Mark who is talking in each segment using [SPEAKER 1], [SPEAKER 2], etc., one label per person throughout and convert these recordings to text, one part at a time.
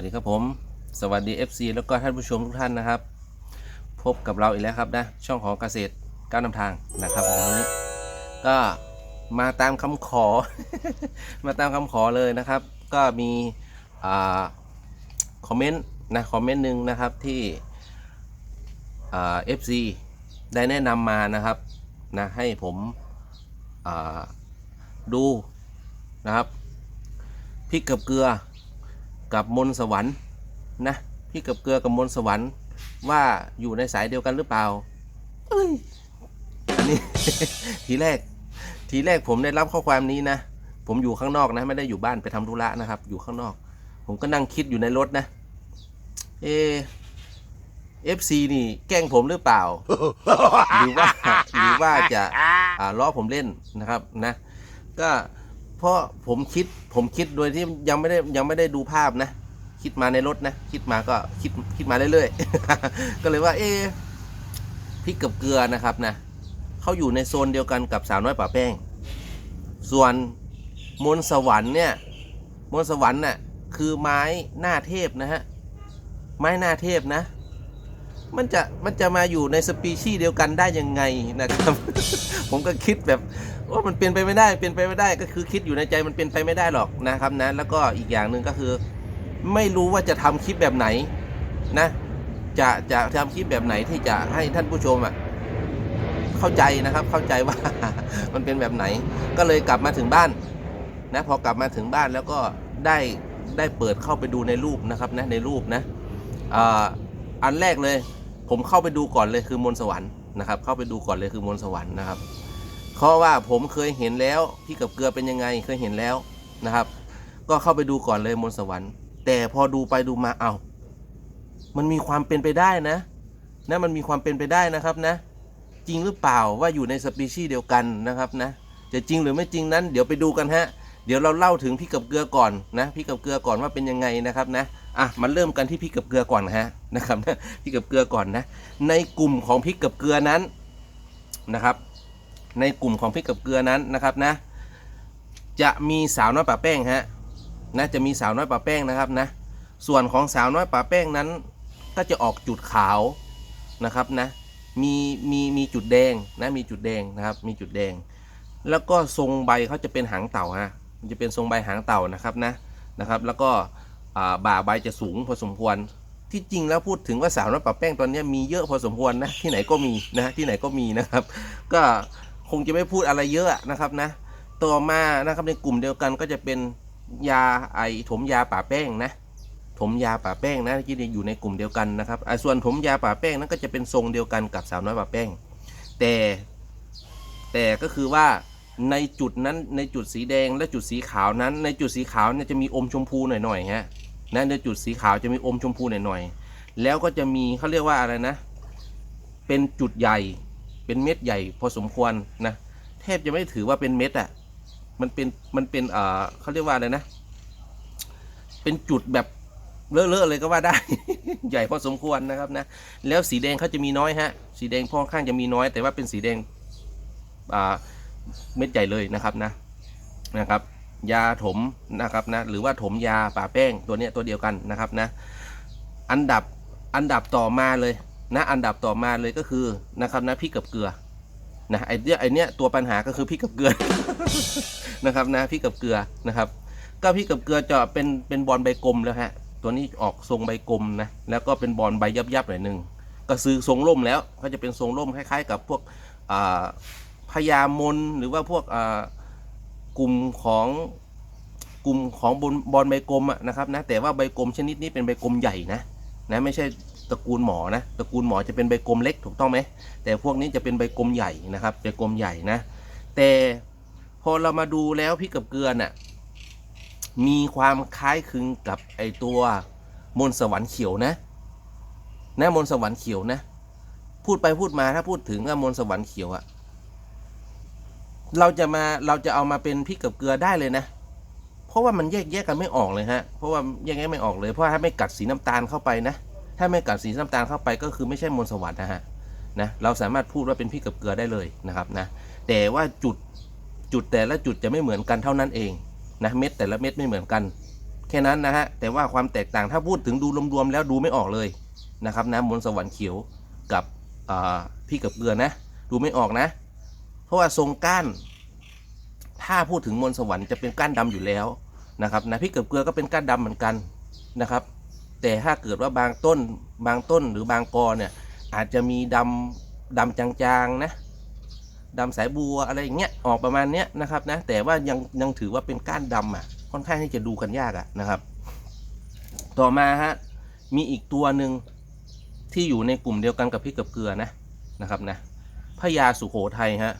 [SPEAKER 1] วัสดีครับผม สวัสดี FC แล้วก็ท่านผู้ชมทุกท่านนะครับ พบกับเราอีกแล้วครับนะ ช่องของเกษตรก้าวนำทางนะครับวันนี้ ก็มาตามคำขอ มาตามคำขอเลยนะครับ ก็มีอ่าคอมเมนต์นะคอมเมนต์หนึ่งนะครับที่อ่า FC ได้แนะนำมานะครับนะให้ผมอ่าดูนะครับพริกกับเกลือ กับมนสวรรค์นะพี่กับเกลือกับมนสวรรค์ว่าอยู่ในสายเดียวกันหรือเปล่าเอ้ยอันนี้ทีแรก ทีแรกผมได้รับข้อความนี้นะ ผมอยู่ข้างนอกนะ ไม่ได้อยู่บ้านไปทำธุระนะครับ อยู่ข้างนอก ผมก็นั่งคิดอยู่ในรถนะเอฟซีนี่แกล้งผมหรือเปล่า หรือว่าหรือว่าจะล้อผมเล่นนะครับนะ ก็ เพราะผมคิดผมคิดโดยที่ยังไม่ได้ยังไม่ได้ดูภาพนะ คิดมาในรถนะ คิดมาก็คิดคิดมาเรื่อยๆ ก็เลยว่า เอ๊ะพริกกับเกลือนะครับนะเขาอยู่ในโซนเดียวกันกับสาวน้อยป่าแป้ง ส่วนมนสวรรค์เนี่ยมนสวรรค์น่ะคือไม้หน้าเทพนะฮะไม้หน้าเทพนะ มันจะมันจะมาอยู่ในสปีชีส์เดียวกันได้ยังไงนะครับ ผมก็คิดแบบ ว่ามันเป็นไปไม่ได้เป็นไปไม่ได้ก็คือคิดอยู่ในใจมันเป็นไปไม่ได้หรอกนะครับนะแล้วก็อีกอย่างหนึ่งก็คือ ไม่รู้ว่าจะทำคลิปแบบไหนนะ จะจะทำคลิปแบบไหนที่จะให้ท่านผู้ชมอะเข้าใจนะครับเข้าใจว่ามันเป็นแบบไหน ก็เลยกลับมาถึงบ้านนะพอกลับมาถึงบ้านแล้วก็ได้ได้เปิดเข้าไปดูในรูปนะครับนะในรูปนะอ,อันแรกเลย ผมเข้าไปดูก่อนเลยคือมนสวรรค์นะครับ เข้าไปดูก่อนเลยคือมนสวรรค์นะครับ เพราะว่าผมเคยเห็นแล้วพี่กับเกลือเป็นยังไงเคยเห็นแล้วนะครับ ก็เข้าไปดูก่อนเลยมนสวรรค์ แต่พอดูไปดูมาเอา้ามันมีความเป็นไปได้นะนะมันมีความเป็นไปได้นะครับนะ จริงหรือเปล่าว่าอยู่ในสปีชีส์เดียวกันนะครับนะจะจริงหรือไม่จริงนั้น เดี๋ยวไปดูกันฮะเดี๋ยวเราเล่าถึงพี่กับเกลือก่อนนะพี่กับเกลือก่อนว่าเป็นยังไงนะครับนะอะมาเริ่มกันที่พี่กับเกลือก่อนฮะนะครับนะพี่กับเกลือก่อนนะ ในกลุ่มของพริกกับเกลือนั้นนะครับ ในกลุ่มของพริกกับเกลือนั้นนะครับนะ จะมีสาวน้อยป่าแป้งฮะนะจะมีสาวน้อยป่าแป้งนะครับนะ ส่วนของสาวน้อยป่าแป้งนั้น ก็จะออกจุดขาวนะครับนะ มีมีมีจุดแดงนะมีจุดแดงนะครับ มีจุดแดง แล้วก็ทรงใบเขาจะเป็นหางเต่าฮะมันจะเป็นทรงใบหางเต่านะครับนะนะครับ แล้วก็บ่าใบจะสูงพอสมควรที่จริงแล้วพูดถึงว่าสาวน้อยป่าแป้งตอนนี้มีเยอะพอสมควรนะที่ไหนก็มีนะที่ไหนก็มีนะครับ ก็ คงจะไม่พูดอะไรเยอะนะครับนะ ต่อมานะครับในกลุ่มเดียวกันก็จะเป็นยาไอถมยาป่าแป้งนะถมยาป่าแป้งนะที่อยู่ในกลุ่มเดียวกันนะครับส่วนถมยาป่าแป้งนั้นก็จะเป็นทรงเดียวกันกับสาวน้อยป่าแป้ง แต่ แต่ก็คือว่าในจุดนั้นในจุดสีแดงและจุดสีขาวนั้น ในจุดสีขาวเนี่ยจะมีอมชมพูหน่อยๆฮะนะในจุดสีขาวจะมีอมชมพูหน่อยๆแล้วก็จะมีเขาเรียกว่าอะไรนะ เป็นจุดใหญ่ เป็นเม็ดใหญ่พอสมควรนะแทบจะไม่ถือว่าเป็นเม็ดอะมันเป็นมันเป็นเอ่อเขาเรียกว่าอะไรนะ เป็นจุดแบบเลอะๆเลยก็ว่าได้ ใหญ่พอสมควรนะครับนะแล้วสีแดงเขาจะมีน้อยฮะ สีแดงค่อข้างจะมีน้อย แต่ว่าเป็นสีแดงอ่าเม็ดใหญ่เลยนะครับนะนะครับ ยาถมนะครับนะหรือว่าถมยาป่าแป้งตัวเนี้ยตัวเดียวกันนะครับนะ อันดับอันดับต่อมาเลย นะอันดับต่อมาเลยก็คือนะครับนะพริกกับเกลือนะไอเนี้ยไอเนี้ยตัวปัญหาก็คือพริกกับเกลือนะครับนะพริกกับเกลือนะครับ ก็พริกกับเกลือจะเป็นเป็นบอลใบกลมแล้วฮะตัวนี้ออกทรงใบกลมนะแล้วก็เป็นบอลใบยับยับๆหน่อยหนึ่งก็ซื้อทรงร่มแล้วก็จะเป็นทรงร่มคล้ายๆ กับพวกพญามนหรือว่าพวกกลุ่มของกลุ่มของบอลบอลใบกลมอะนะครับนะแต่ว่าใบกลมชนิดนี้เป็นใบกลมใหญ่นะนะไม่ใช่ ตระกูลหมอนะตระกูลหมอจะเป็นใบกลมเล็กถูกต้องไหมแต่พวกนี้จะเป็นใบกลมใหญ่นะครับใบกลมใหญ่นะ แต่พอเรามาดูแล้วพริกกับเกลือน่ะมีความคล้ายคลึงกับไอตัวมนสวรรค์เขียวนะนะมนสวรรค์เขียวนะ พูดไปพูดมาถ้าพูดถึงว่ามนต์สวรรค์เขียวอะเราจะมาเราจะเอามาเป็นพริกกับเกลือได้เลยนะ เพราะว่ามันแยกแยกกันไม่ออกเลยฮะ เพราะว่าแยกแยกไม่ออกเลย เพราะถ้าไม่กัดสีน้ำตาลเข้าไปนะ ถ้าไม่กัดสีน้ำตาลเข้าไปก็คือไม่ใช่มนสวรรค์นะฮะนะเราสามารถพูดว่าเป็นพริกกับเกลือได้เลยนะครับนะแต่ว่าจุดจุดแต่ละจุดจะไม่เหมือนกันเท่านั้นเองนะเม็ดแต่ละเม็ดไม่เหมือนกัน แค่นั้นนะฮะแต่ว่าความแตกต่างถ้าพูดถึงดูรวมๆแล้วดูไม่ออกเลยนะครับนะมนสวรรค์เขียวกับพี่กับเกลือนะ ดูไม่ออกนะ เพราะว่าทรงก้าน ถ้าพูดถึงมนสวรรค์จะเป็นก้านดำอยู่แล้วนะครับนะพี่กับเกลือก็เป็นก้านดำเหมือนกันนะครับ แต่ถ้าเกิดว่าบางต้นบางต้นหรือบางกอเนี่ยอาจจะมีดำดำจางๆนะดำสายบัวอะไรอย่างเงี้ยออกประมาณเนี้ยนะครับนะแต่ว่ายังยังถือว่าเป็นก้านดำอะค่อนข้างที่จะดูกันยากอะนะครับ ต่อมาฮะมีอีกตัวหนึ่งที่อยู่ในกลุ่มเดียวกันกับพริกกับเกลือนะนะครับนะพญาสุโขทัยฮะ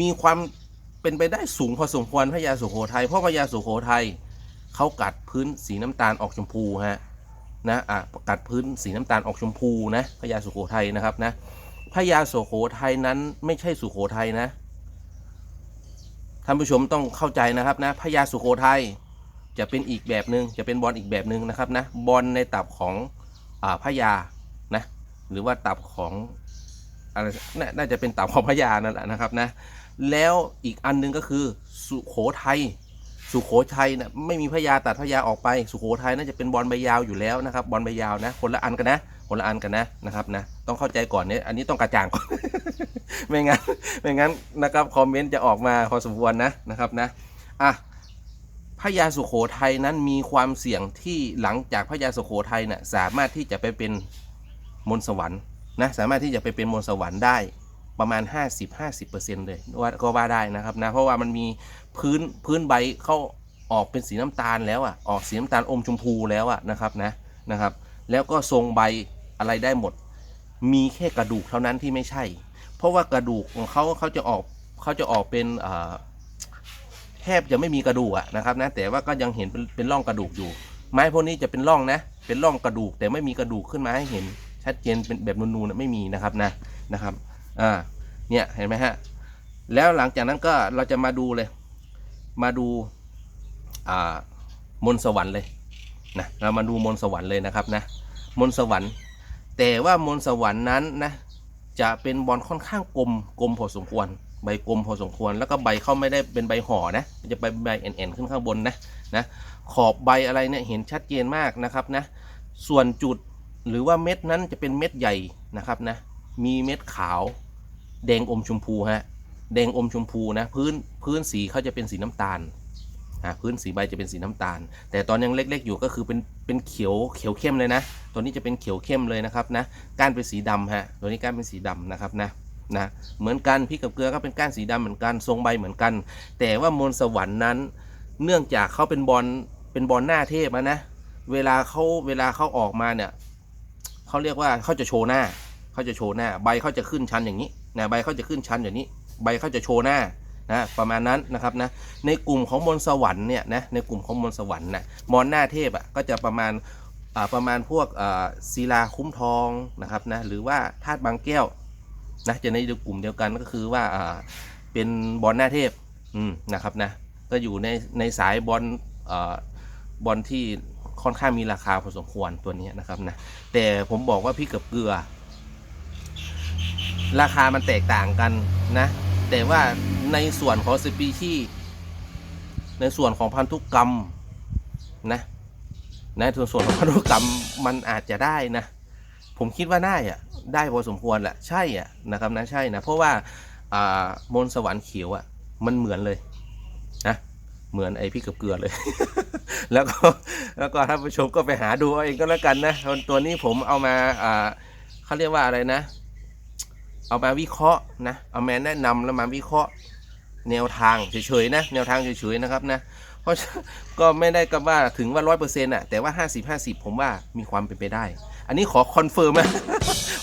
[SPEAKER 1] มีความเป็นไปได้สูงพอสมควรพญาสุโขทัยเพราะพญาสุโขทัย เขากัดพื้นสีน้ำตาลออกชมพูฮะนะอะกัดพื้นสีน้ำตาลออกชมพูนะพญาสุโขทัยนะครับนะพญาสุโขทัยนั้นไม่ใช่สุโขทัยนะท่านผู้ชมต้องเข้าใจนะครับนะพญาสุโขทัยจะเป็นอีกแบบหนึ่งจะเป็นบอลอีกแบบหนึ่งนะครับนะบอลในตับของอ่าพญานะหรือว่าตับของอะไรน่าน่าจะเป็นตับของพญานั่นแหละนะครับนะแล้วอีกอันหนึงก็คือสุโขทัย สุโขทัยนะไม่มีพญาตัดพญาออกไป สุโขทัยน่าจะเป็นบอลใบยาวอยู่แล้วนะครับบอลใบยาวนะ คนละอันกันนะคนละอันกันนะนะครับนะต้องเข้าใจก่อนเนี่ยอันนี้ต้องกระจ่างก่อนไม่งั้นไม่งั้นนะครับคอมเมนต์จะออกมาพอสมควรนะนะครับนะอะพระยาสุโขทัยนั้นมีความเสี่ยงที่หลังจากพระยาสุโขทัยเนี่ยสามารถที่จะไปเป็นมนสวรรค์นะสามารถที่จะไปเป็นมนสวรรค์ได้ ประมาณ 50-50%เลยว่าก็ว่าได้นะครับนะเพราะว่ามันมีพื้นพื้นใบเขาออกเป็นสีน้ำตาลแล้วอะออกสีน้ำตาลอมชมพูแล้วอะนะครับนะนะครับ แล้วก็ทรงใบอะไรได้หมด มีแค่กระดูกเท่านั้นที่ไม่ใช่ เพราะว่ากระดูกของเขาเขาจะออกเขาจะออกเป็นแทบจะไม่มีกระดูกอะนะครับนะแต่ว่าก็ยังเห็นเป็นเป็นร่องกระดูกอยู่ ไม้พวกนี้จะเป็นร่องนะ เป็นร่องกระดูกแต่ไม่มีกระดูกขึ้นมาให้เห็นชัดเจนเป็นแบบนูนๆนะไม่มีนะครับนะนะครับ อ่าเนี่ยเห็นไหมฮะแล้วหลังจากนั้นก็เราจะมาดูเลย มาดูอ่ามนสวรรค์เลยนะเรามาดูมนสวรรค์เลยนะครับนะมนสวรรค์ แต่ว่ามนสวรรค์นั้นนะจะเป็นบอลค่อนข้างกลมกลมพอสมควร ใบกลมพอสมควร แล้วก็ใบเขาไม่ได้เป็นใบห่อนะจะไปใบแอนๆขึ้นข้างบนนะนะขอบใบอะไรเนี่ยเห็นชัดเจนมากนะครับนะส่วนจุดหรือว่าเม็ดนั้นจะเป็นเม็ดใหญ่นะครับนะมีเม็ดขาว แดงอมชมพูฮะแดงอมชมพูนะพื้นพื้นสีเขาจะเป็นสีน้ำตาลอ่าพื้นสีใบจะเป็นสีน้ำตาล แต่ตอนยังเล็กๆอยู่ก็คือเป็นเป็นเขียวเขียวเข้มเลยนะตัวนี้จะเป็นเขียวเข้มเลยนะครับนะก้านเป็นสีดำฮะตัวนี้ก้านเป็นสีดำนะครับนะนะเหมือนกันพริกกับเกลือก็เป็นก้านสีดำเหมือนกันทรงใบเหมือนกัน แต่ว่ามนสวรรค์นั้น เนื่องจากเขาเป็นบอลเป็นบอลหน้าเทพนะเวลาเขาเวลาเขาออกมาเนี่ยเขาเรียกว่าเขาจะโชว์หน้าเขาจะโชว์หน้าใบเขาจะขึ้นชันอย่างนี้ นะใบเขาจะขึ้นชั้นอย่างนี้ ใบเขาจะโชว์หน้านะประมาณนั้นนะครับนะในกลุ่มของมนสวรรค์เนี่ยนะในกลุ่มของมนสวรรค์นะมอนหน้าเทพอะก็จะประมาณอ่าประมาณพวกอ่าศิลาคุ้มทองนะครับนะหรือว่าธาตุบางแก้วนะจะในกลุ่มเดียวกันก็คือว่าอ่าเป็นบอลหน้าเทพอืมนะครับนะก็อยู่ในในสายบอลอ่าบอลที่ค่อนข้างมีราคาพอสมควรตัวนี้นะครับนะแต่ผมบอกว่าพี่กับเกลือ ราคามันแตกต่างกันนะ แต่ว่าในส่วนของสปีชีในส่วนของพันธุกรรมนะในส่วนของพันธุกรรมมันอาจจะได้นะ ผมคิดว่าได้อะได้พอสมควรแหละใช่อะนะครับนะใช่นะเพราะว่าอ่ามนสวรรค์เขียวอะมันเหมือนเลยนะเหมือนไอพี่กับเกลือเลย แล้วก็แล้วก็ท่านผู้ชมก็ไปหาดูเอาเองก็แล้วกันนะตัวนี้ผมเอามาอ่าเขาเรียกว่าอะไรนะ เอามาวิเคราะห์นะเอามาแนะนำแล้วมาวิเคราะห์แนวทางเฉยๆนะแนวทางเฉยๆนะครับนะเพราะก็ไม่ได้กับว่าถึงว่าร้อยเปอร์เซ็นต์อะแต่ว่าห้าสิบห้าสิบผมว่ามีความเป็นไปได้ อันนี้ขอคอนเฟิร์มนะ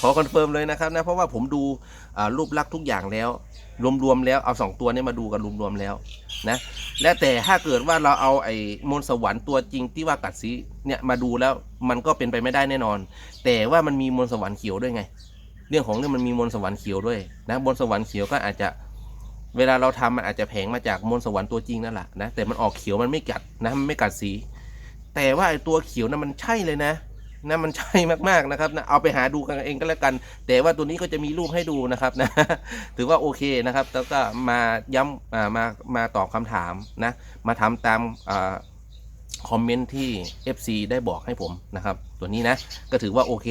[SPEAKER 1] ขอคอนเฟิร์มเลยนะครับนะเพราะว่าผมดูรูปลักษณ์ทุกอย่างแล้ว รวมๆแล้วเอาสองตัวนี้มาดูกันรวมๆแล้วนะและแต่ถ้าเกิดว่าเราเอาไอ้มนสวรรค์ตัวจริงที่ว่ากัดสีเนี่ยมาดูแล้วมันก็เป็นไปไม่ได้แน่นอน แต่ว่ามันมีมนสวรรค์เขียวด้วยไง เรื่องของเรื่องมันมีมนต์สวรรค์เขียวด้วยนะมนต์สวรรค์เขียวก็อาจจะเวลาเราทำมันอาจจะแผงมาจากมนต์สวรรค์ตัวจริงนั่นแหละนะแต่มันออกเขียวมันไม่กัดนะมันไม่กัดสี แต่ว่าไอ้ตัวเขียวนั้นมันใช่เลยนะนะมันใช่มากๆนะครับนะเอาไปหาดูกันเองก็แล้วกัน แต่ว่าตัวนี้ก็จะมีรูปให้ดูนะครับนะถือว่าโอเคนะครับ แล้วก็มาย้ำอ่ามามาตอบคำถามนะมาทำตามอคอมเมนต์ที่ FC ได้บอกให้ผมนะครับ ตัวนี้นะก็ถือว่าโอเค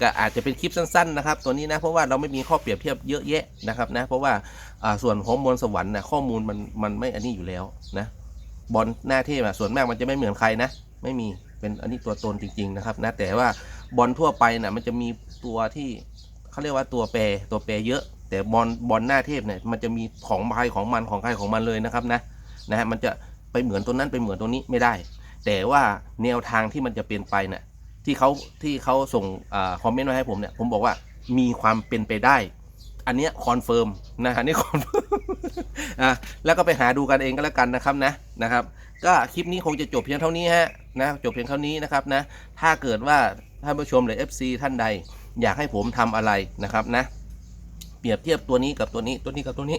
[SPEAKER 1] ก็อาจจะเป็นคลิปสั้นๆนะครับตัวนี้นะเพราะว่าเราไม่มีข้อเปรียบเทียบเยอะแยะนะครับนะเพราะว่าส่วนของมวลสวรรค์นะข้อมูลมันมันไม่อันนี้อยู่แล้วนะบอลหน้าเทพอะส่วนมากมันจะไม่เหมือนใครนะไม่มีเป็นอันนี้ตัวตนจริงๆนะครับนะแต่ว่าบอลทั่วไปนะมันจะมีตัวที่เขาเรียกว่าตัวแปรตัวแปรเยอะ แต่บอลบอลหน้าเทพเนี่ยมันจะมีของใครของมันของใครของมันเลยนะครับนะนะฮะมันจะไปเหมือนตัวนั้นไปเหมือนตัวนี้ไม่ได้ แต่ว่าแนวทางที่มันจะเป็นไปเนี่ย ที่เขาที่เขาส่งอคอมเมนต์มาให้ผมเนี่ยผมบอกว่ามีความเป็นไปได้ อันเนี้ยคอนเฟิร์มนะอันนี้คอนเฟิร์มอะแล้วก็ไปหาดูกันเองก็แล้วกันนะครับนะนะครับ ก็คลิปนี้คงจะจบเพียงเท่านี้ฮะนะจบเพียงเท่านี้นะครับนะถ้าเกิดว่าท่านผู้ชมหรือ FC ท่านใด อยากให้ผมทำอะไรนะครับนะ เปรียบเทียบตัวนี้กับตัวนี้ตัวนี้กับตัวนี้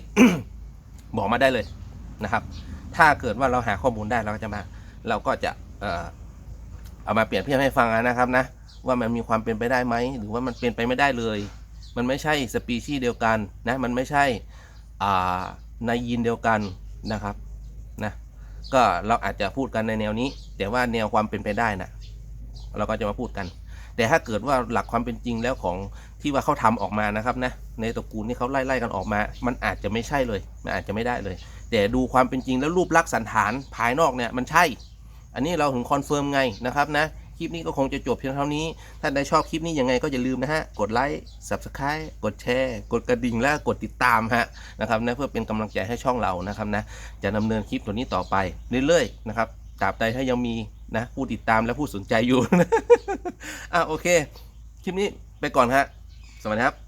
[SPEAKER 1] บอกมาได้เลยนะครับ ถ้าเกิดว่าเราหาข้อมูลได้เราก็จะมา เราก็จะเอ่อ เอามาเปรียบเทียบให้ฟังนะครับนะว่ามันมีความเป็นไปได้ไหมหรือว่ามันเป็นไปไม่ได้เลย มันไม่ใช่สปีชีส์เดียวกันนะมันไม่ใช่ในยีนเดียวกันนะครับนะก็เราอาจจะพูดกันในแนวนี้ แต่ว่าแนวความเป็นไปได้นะเราก็จะมาพูดกัน แต่ถ้าเกิดว่าหลักความเป็นจริงแล้วของที่ว่าเขาทำออกมานะครับนะในตระกูลที่เขาไล่ๆกันออกมา มันอาจจะไม่ใช่เลยมันอาจจะไม่ได้เลย แต่ดูความเป็นจริงแล้วรูปลักษณ์สันฐานภายนอกเนี่ยมันใช่ อันนี้เราถึงคอนเฟิร์มไงนะครับนะ คลิปนี้ก็คงจะจบเพียงเท่านี้ท่านใดชอบคลิปนี้ยังไงก็อย่าลืมนะฮะ กดไลค์ Subscribe กดแชร์ กดกระดิ่งและกดติดตามฮะนะครับนะเพื่อเป็นกำลังใจให้ช่องเรานะครับนะ จะดำเนินคลิปตัวนี้ต่อไปเรื่อยๆนะครับตราบใดถ้ายังมีนะผู้ติดตามและผู้สนใจอยู่อะโอเค คลิปนี้ไปก่อนฮะ สวัสดีครับ